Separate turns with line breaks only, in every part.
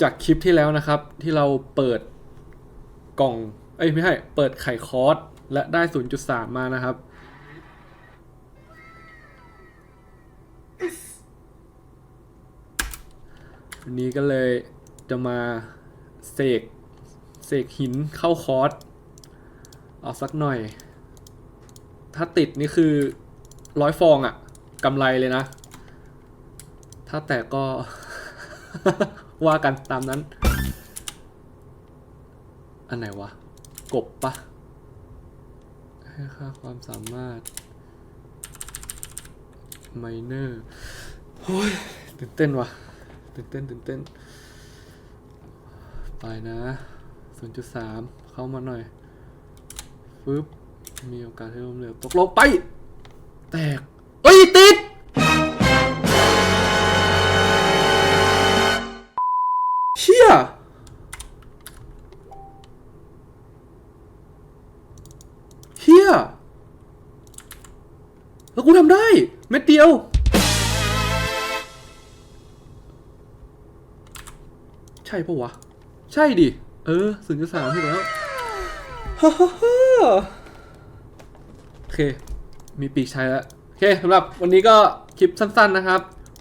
จากคลิปที่แล้วนะครับ ที่เราเปิดกล่อง เอ้ยไม่ใช่เปิดไข่คอร์สและได้ 0.3 มานะครับ วันนี้ก็เลยจะมาเสกเสกหินเข้าคอร์สเอาสักหน่อย ถ้าติดนี่คือร้อยฟองอะกำไรเลยนะ ถ้าแตกก็ ว่ากันตามนั้น อันไหนวะ กบปะให้ค่าความสามารถไมเนอร์โอ้ยตื่นเต้นวะตื่นเต้นตื่นเต้น ไปนะ 0.3 เข้ามาหน่อยฟึบมีโอกาสที่ล้มเหลวตกลงไป แตก เชี่ยเฮียแล้วกูทำได้ เม็ดเดียว ใช่ปะวะ ใช่ดิ เออศูนย์จุดสามถูกแล้วฮ่าฮ่าโอเค มีปีกใช้แล้ว โอเคสำหรับวันนี้ก็คลิปสั้นๆนะครับ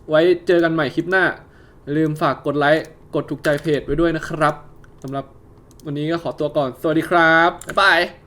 ไว้เจอกันใหม่คลิปหน้า ลืมฝากกดไลค์ กดถูกใจเพจไว้ด้วยนะครับสำหรับวันนี้ก็ขอตัวก่อน สวัสดีครับ บ๊ายบาย